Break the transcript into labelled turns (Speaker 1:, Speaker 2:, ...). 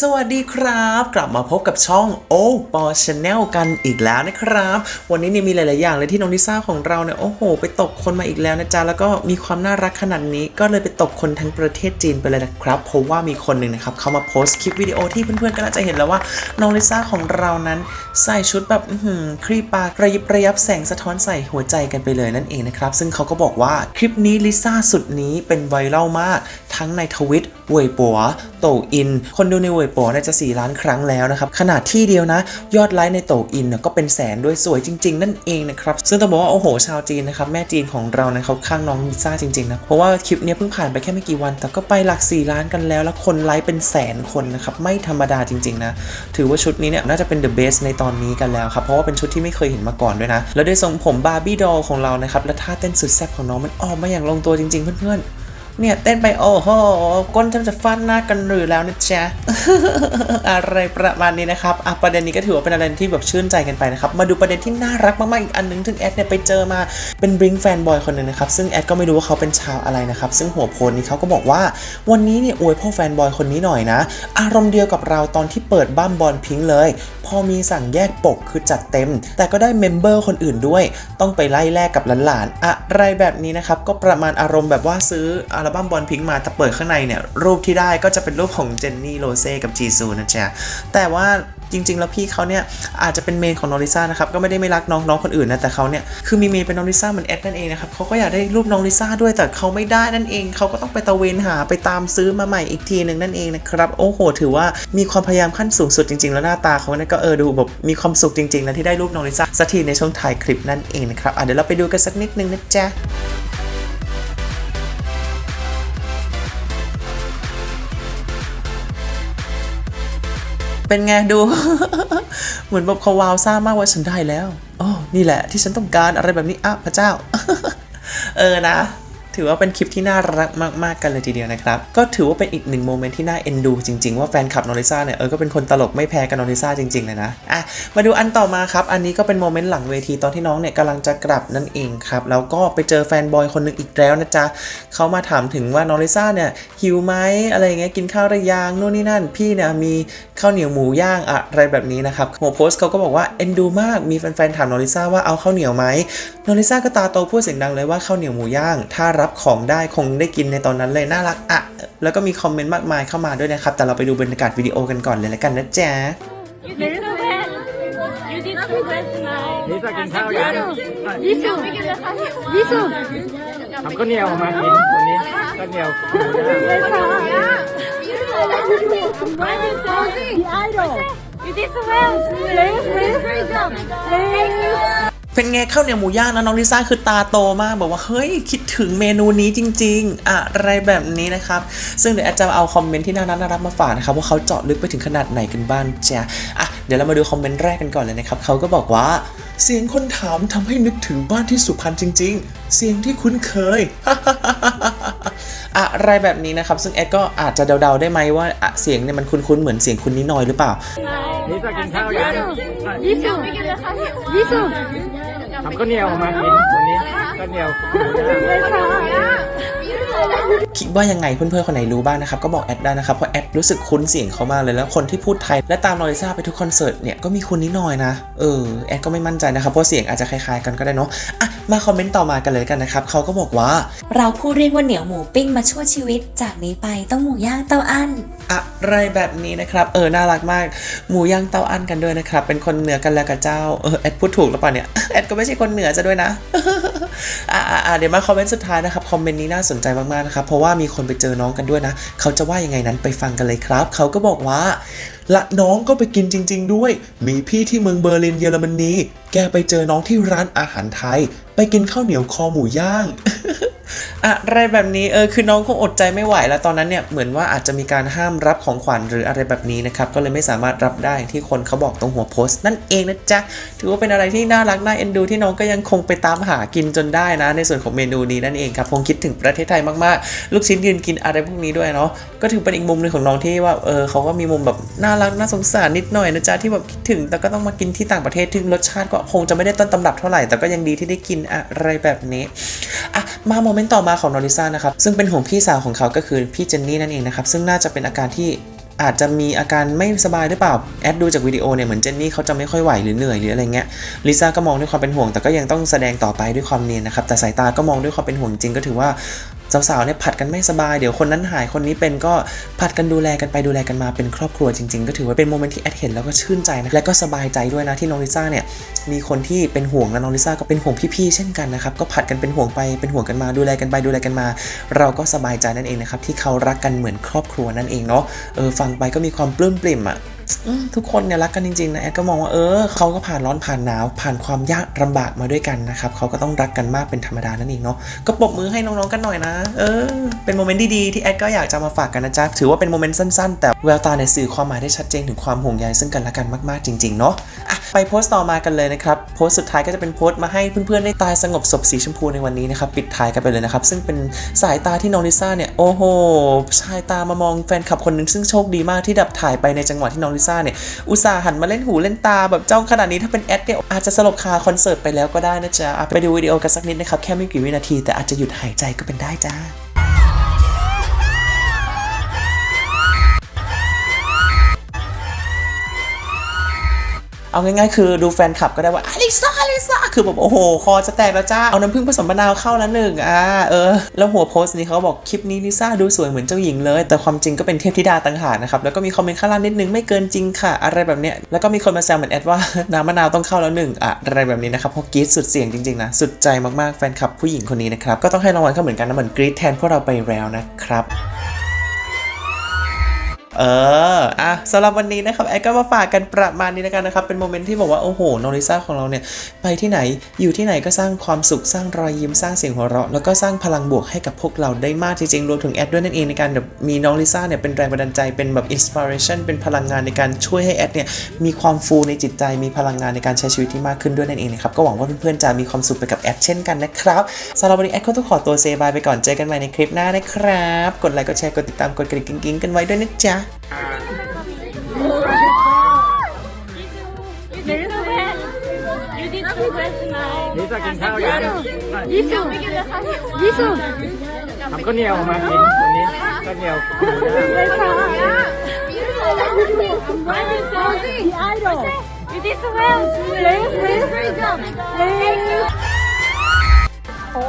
Speaker 1: สวัสดีครับ กลับมาพบกับช่องโอปอชาแนลกันอีกแล้วนะครับ วันนี้เนี่ยมีหลาย ๆ อย่างเลยที่น้องลิซ่าของเราเนี่ยโอ้โห ไปตกคนมาอีกแล้วนะจ๊ะแล้วก็มีความน่ารักขนาดนี้ ก็เลยไปตกคนทั้งประเทศจีนไปเลยนะครับเพราะว่ามีคนหนึ่งนะครับเขามาโพสต์คลิปวิดีโอที่เพื่อน ๆ ก็น่าจะเห็นแล้วว่าน้องลิซ่าของเรานั้นใส่ชุดแบบครีปากระยิบระยับแสงสะท้อนใส่หัวใจกันไปเลยนั่นเองนะครับซึ่งเขาก็บอกว่าคลิปนี้ลิซ่าสุดนี้เป็นไวรัลมาก ทั้งในทวิตเว่ยปัวโตอิน คนดูในเวยปัวเนี่ยจะ4ล้านครั้งแล้วนะครับขนาดที่เดียวนะ ยอดไลค์ในโตอินเนี่ยก็เป็นแสนด้วยสวยจริง ๆ นั่นเองนะครับซึ่งต้องบอกว่าโอ้โหชาวจีนนะครับแม่จีนของเรานะเขาข้างน้องลิซ่าจริงๆนะเพราะว่าคลิปนี้เพิ่งผ่านไปแค่ไม่กี่วัน แต่ก็ไปหลัก 4 ล้านกันแล้ว แล้วคนไลค์เป็นแสนคนนะครับไม่ธรรมดาจริงๆนะถือว่าชุดนี้เนี่ยน่าจะเป็น the best ในตอนนี้กันแล้วครับเพราะว่าเป็นชุดที่ไม่เคยเห็นมาก่อนด้วยนะแล้วด้วยทรงผมบาร์บี้ดอลของเรานะครับและท่าเต้นสุดแซ่บของน้องมันออกมาอย่างลงตัวจริงๆเพื่อนๆ เนี่ยเต้นไปโอ้โหก้นแทบจะฟาดหน้ากันหรือแล้วนะจ๊ะอะไรประมาณนี้นะครับอะประเด็นนี้ก็ถือว่าเป็นอะไรที่แบบชื่นใจกันไปนะครับ มาดูประเด็นที่น่ารักมากๆอีกอันหนึงถึงแอดเนี่ยไปเจอมาเป็นบริงแฟนบอยคนหนึ่งนะครับซึ่งแอดก็ไม่รู้ว่าเขาเป็นชาวอะไรนะครับซึ่งหัวโพลนี้เขาก็บอกว่า วันนี้เนี่ยอวยพ่อแฟนบอยคนนี้หน่อยนะ อารมณ์เดียวกับเราตอนที่เปิดบ้ามบอลพิงค์เลย อมีสั่งแยกปกคือจัดเต็ม แต่ก็ได้เมมเบอร์คนอื่นด้วย ต้องไปไล่แลกกับหลานๆอะไรแบบนี้นะครับ ก็ประมาณอารมณ์แบบว่าซื้ออัลบั้มบอลพิงค์มาแต่เปิดข้างในเนี่ยรูปที่ได้ก็จะเป็นรูปของเจนนี่โรเซ่กับจีซูนะจ๊ะแต่ว่า จริง ๆ แล้วพี่เขาเนี่ยอาจจะเป็นเมนของน้องลิซ่านะครับก็ไม่ได้ไม่รักน้องน้องคนอื่นนะแต่เขาเนี่ยคือมีเมนเป็นน้องลิซ่าเหมือนแอดนั่นเองนะครับเขาก็อยากได้รูปน้องลิซ่าด้วยแต่เขาไม่ได้นั่นเองเขาก็ต้องไปตะเวนหาไปตามซื้อมาใหม่อีกทีหนึ่งนั่นเองนะครับโอ้โห ถือว่ามีความพยายามขั้นสูงสุดจริง ๆ แล้วหน้าตาเขาเนี่ยก็เออดูแบบมีความสุขจริงๆนะที่ได้รูปน้องลิซ่าสักทีในช่วงถ่ายคลิปนั่นเองนะครับอะเดี๋ยวเราไปดูกันสักนิดนึงนะจ๊ะ เป็นไงดู เหมือนแบบเขาวาวซ่ามากว่าฉันได้แล้วอ๋อนี่แหละที่ฉันต้องการอะไรแบบนี้อ้าพระเจ้า เออนะ ถือว่าเป็นคลิปที่น่ารักมาก ๆ กันเลยทีเดียวนะครับ ก็ถือว่าเป็นอีกหนึ่งโมเมนต์ที่น่าเอ็นดูจริง ๆ ว่าแฟนคลับนอริซ่าเนี่ยเออก็เป็นคนตลกไม่แพ้กับนอริซ่าจริง ๆ เลยนะ อะ มาดูอันต่อมาครับ อันนี้ก็เป็นโมเมนต์หลังเวทีตอนที่น้องเนี่ยกำลังจะกลับนั่นเองครับ แล้วก็ไปเจอแฟนบอยคนหนึ่งอีกแล้วนะจ๊ะเขามาถามถึงว่านอริซ่าเนี่ยหิวไหมอะไรเงี้ยกินข้าวหรือยังนู่นนี่นั่น พี่เนี่ยมีข้าวเหนียวหมูย่างอะไรแบบนี้นะครับหัวโพสเขาก็บอกว่าเอ็นดูมากมีแฟนๆถามนอริซ่าว่าเอาข้าวเหนียวไหมนอริซ่าก็ตาโตพูดเสียงดังเลยว่าข้าวเหนียวหมูย่างถ้ารับของได้คงได้กินในตอนนั้นเลยน่ารักอะแล้วก็มีคอมเมนต์มากมายเข้ามาด้วยนะครับ แต่เราไปดูบรรยากาศวิดีโอกันก่อนเลยแล้วกันนะจ๊ะ
Speaker 2: You did so well. You did so well tonight.
Speaker 3: นี่จะกินข้าวยัง
Speaker 2: You too. You too.
Speaker 3: ทำข้าวเหนียวออกมากินวันนี้ข้าวเหนียวหมูย่าง
Speaker 2: The idol. You did so well. Please, please. Great job. Please.
Speaker 1: เป็นไงข้าวเหนียวหมูย่างนะน้องลิซ่าคือตาโตมากบอกว่าเฮ้ยคิดถึงเมนูนี้จริง ๆ อะไรแบบนี้นะครับ ซึ่งเดี๋ยวแอดจะเอาคอมเมนต์ที่น่ารักน่ารักมาฝากนะครับว่าเขาเจาะลึกไปถึงขนาดไหนกันบ้างจ้ะอะเดี๋ยวเรามาดูคอมเมนต์แรกกันก่อนเลยนะครับเขาก็บอกว่า เสียงคนถามทำให้นึกถึงบ้านที่สุพรรณจริง ๆ เสียงที่คุ้นเคยอะไรแบบนี้นะครับ ซึ่งแอดก็อาจจะเดาๆได้ไหมว่าอะเสียงเนี่ยมันคุ้นๆเหมือนเสียงคุณนิดหน่อยหรือเปล่า
Speaker 3: นี่จะกินข้าวยัง
Speaker 2: You too. You too.
Speaker 3: ทำข้าวเหนียวออกมากินวันนี้ข้าวเหนียวหมูย่าง
Speaker 1: คิดว่ายังไงเพื่อนๆคนไหนรู้บ้างนะครับก็บอกแอดได้นะครับเพราะแอดรู้สึกคุ้นเสียงเขามากเลยแล้วคนที่พูดไทยและตามลอริซ่าไปทุกคอนเสิร์ตเนี่ยก็มีคุณนิดหน่อยนะเออแอดก็ไม่มั่นใจนะครับเพราะเสียงอาจจะคล้ายๆกันก็ได้เนาะอะมาคอมเมนต์ต่อมากันเลยกันนะครับเขาก็บอกว่า
Speaker 4: เราผู้เรียกว่าเหนียวหมูปิ้งมาชั่วชีวิต จากนี้ไปต้องหมูย่างเต้าอั้น
Speaker 1: อะไรแบบนี้นะครับเออน่ารักมาก หมูย่างเต้าอั้นกันด้วยนะครับเป็นคนเหนือกันแล้วกับเจ้าเออแอดพูดถูกหรือเปล่าเนี่ยแอดก็ไม่ใช่คนเหนือจะด้วยนะอะอะอะเดี๋ยวมาคอมเมนต์สุดท้ายนะครับคอมเมนต์นี้น่าสนใจมากๆนะครับเพราะว่ามีคนไปเจอน้องกันด้วยนะ เขาจะว่ายังไงนั้นไปฟังกันเลยครับ เขาก็บอกว่า ละน้องก็ไปกินจริง ๆ ด้วย มีพี่ที่เมืองเบอร์ลินเยอรมนีแกไปเจอน้องที่ร้านอาหารไทย ไปกินข้าวเหนียวคอหมูย่าง อะไรแบบนี้เออคือน้องคงอดใจไม่ไหวแล้วตอนนั้นเนี่ยเหมือนว่าอาจจะมีการห้ามรับของขวัญหรืออะไรแบบนี้นะครับก็เลยไม่สามารถรับได้ที่คนเขาบอกตรงหัวโพสต์นั่นเองนะจ๊ะถือว่าเป็นอะไรที่น่ารักน่าเอ็นดู ที่น้องก็ยังคงไปตามหากินจนได้นะ ในส่วนของเมนูนี้นั่นเองครับคงคิดถึงประเทศไทยมากๆ ลูกชิ้นยืนกินอะไรพวกนี้ด้วยเนาะก็ถือเป็นอีกมุมหนึ่งของน้องที่ว่าเออเขาก็มีมุมแบบน่ารักน่าสงสารนิดหน่อยนะจ๊ะที่แบบคิดถึงแต่ก็ต้องมากินที่ต่างประเทศที่รสชาติก็คงจะไม่ได้ต้นตำรับเท่าไหร่แต่ก็ยังดีที่ได้กินอะไรแบบนี้อะมาโมเมนต์ต่อมาของนอริซ่านะครับซึ่งเป็นห่วงพี่สาวของเขาก็คือพี่เจนนี่นั่นเองนะครับซึ่งน่าจะเป็นอาการที่อาจจะมีอาการไม่สบายหรือเปล่า แอดดูจากวิดีโอเนี่ย เหมือนเจนนี่เขาจะไม่ค่อยไหวหรือเหนื่อยหรืออะไรเงี้ย ลิซ่าก็มองด้วยความเป็นห่วง แต่ก็ยังต้องแสดงต่อไปด้วยความเนียนนะครับ แต่สายตาก็มองด้วยความเป็นห่วงจริงก็ถือว่า สาวๆเนี่ยผัดกันไม่สบายเดี๋ยวคนนั้นหายคนนี้เป็นก็ผัดกันดูแลกันไปดูแลกันมาเป็นครอบครัวจริงๆ ก็ถือว่าเป็นโมเมนต์ที่แอดเห็นแล้วก็ชื่นใจนะและก็สบายใจด้วยนะที่น้องลิซ่าเนี่ยมีคนที่เป็นห่วงและน้องลิซ่าก็เป็นห่วงพี่ๆเช่นกันนะครับก็ผัดกันเป็นห่วงไปเป็นห่วงกันมาดูแลกันไปดูแลกันมา เราก็สบายใจนั่นเองนะครับที่เขารักกันเหมือนครอบครัวนั่นเองเนาะเออฟังไปก็มีความปลื้มปริ่มอะ ทุกคนเนี่ยรักกันจริงๆนะแอดก็มองว่าเออเขาก็ผ่านร้อนผ่านหนาว ผ่านความยากลำบากมาด้วยกันนะครับเขาก็ต้องรักกันมากเป็นธรรมดานั่นเองเนาะก็ปรบมือให้น้องๆกันหน่อยนะ เออ เป็นโมเมนต์ดีๆที่แอดก็อยากจะมาฝากกันนะจ๊ะถือว่าเป็นโมเมนต์สั้นๆ แต่แววตาเนี่ยสื่อความหมายได้ชัดเจนถึงความห่วงใยซึ่งกันและกันมากๆจริงๆเนาะะไปโพสต์ต่อมากันเลยนะครับโพสต์สุดท้ายก็จะเป็นโพสต์มาให้เพื่อนๆได้ตายสงบศพสีชมพูในวันนี้นะครับปิดท้ายกันไปเลยนะครับซึ่งเป็นสายตาที่น้องลิซ่าเนี่ยโอ้โหชายตามามองแฟนคลับคนหนึงซึ่งโชคดีมากที่ดับถ่ายไปในจังหวะที่น้องลิซ่าเนี่ย อุตส่าห์หันมาเล่นหูเล่นตาแบบจ้องขนาดนี้ถ้าเป็นแอดเนี่ยอาจจะสลบคาคอนเสิร์ตไปแล้วก็ได้นะจ๊ะอะไปดูวิดีโอกันสักนิดนะครับ แค่ไม่กี่วินาทีแต่อาจจะหยุดหายใจก็เป็นได้จ้า เอาง่ายๆคือดูแฟนคลับก็ได้ว่าอลิซ่าอลิซ่าคือแบบโอ้โห คอจะแตกแล้วจ้า เอาน้ำผึ้งผสมมะนาวเข้าแล้วหนึ่งอ่าเออ แล้วหัวโพสต์นี้เขาบอกคลิปนี้ลิซ่าดูสวยเหมือนเจ้าหญิงเลย แต่ความจริงก็เป็นเทพธิดาต่างหากนะครับ แล้วก็มีคอมเมนต์ข้างล่างนิดนึงไม่เกินจริงค่ะ อะไรแบบเนี้ย แล้วก็มีคนมาแซวเหมือนแอดว่าน้ำมะนาวต้องเข้าแล้วหนึ่งอะอะไรแบบนี้นะครับเพราะกรี๊ดสุดเสียงจริงๆนะสุดใจมากๆแฟนคลับผู้หญิงคนนี้นะครับก็ต้องให้รางวัลเขาเหมือนกันนะเหมือนกรี๊ดแทนพวกเราไปแล้วนะครับ เออ อะสำหรับวันนี้นะครับแอดก็มาฝากกันประมาณนี้แล้วกันนะครับ เป็นโมเมนต์ที่บอกว่า โอ้โหน้องลิซ่าของเราเนี่ย ไปที่ไหนอยู่ที่ไหนก็สร้างความสุขสร้างรอยยิ้มสร้างเสียงหัวเราะ แล้วก็สร้างพลังบวกให้กับพวกเราได้มากจริงๆ รวมถึงแอดด้วยนั่นเองในการแบบมีน้องลิซ่าเนี่ยเป็นแรงบันดาลใจเป็นแบบอินสปิเรชันเป็นพลังงานในการช่วยให้แอดเนี่ยมีความฟูในจิตใจมีพลังงานในการใช้ชีวิตที่มากขึ้นด้วยนั่นเองนะครับก็หวังว่าเพื่อนๆจะมีความสุขไปกับแอดเช่นกันนะครับสำหรับวันนี้แอดก็ต้องขอตัวเซบายไปก่อนเจอกันใหม่ในคลิปหน้านะครับกดไลค์กดแชร์กดติดตามกดกระดิ่งกิ๊งกันไว้ด้วยนะจ๊ะ
Speaker 2: There is a bed. You did two beds tonight.
Speaker 3: นี่จะกินข้าวยัง
Speaker 2: ยี่สิบยี่สิบ
Speaker 3: ทำข้าวเหนียวมากินวันนี้ข้าวเหนียวหมูย่าง I'm in
Speaker 2: the idol. You did so well. Thank you. Thank you. โอ้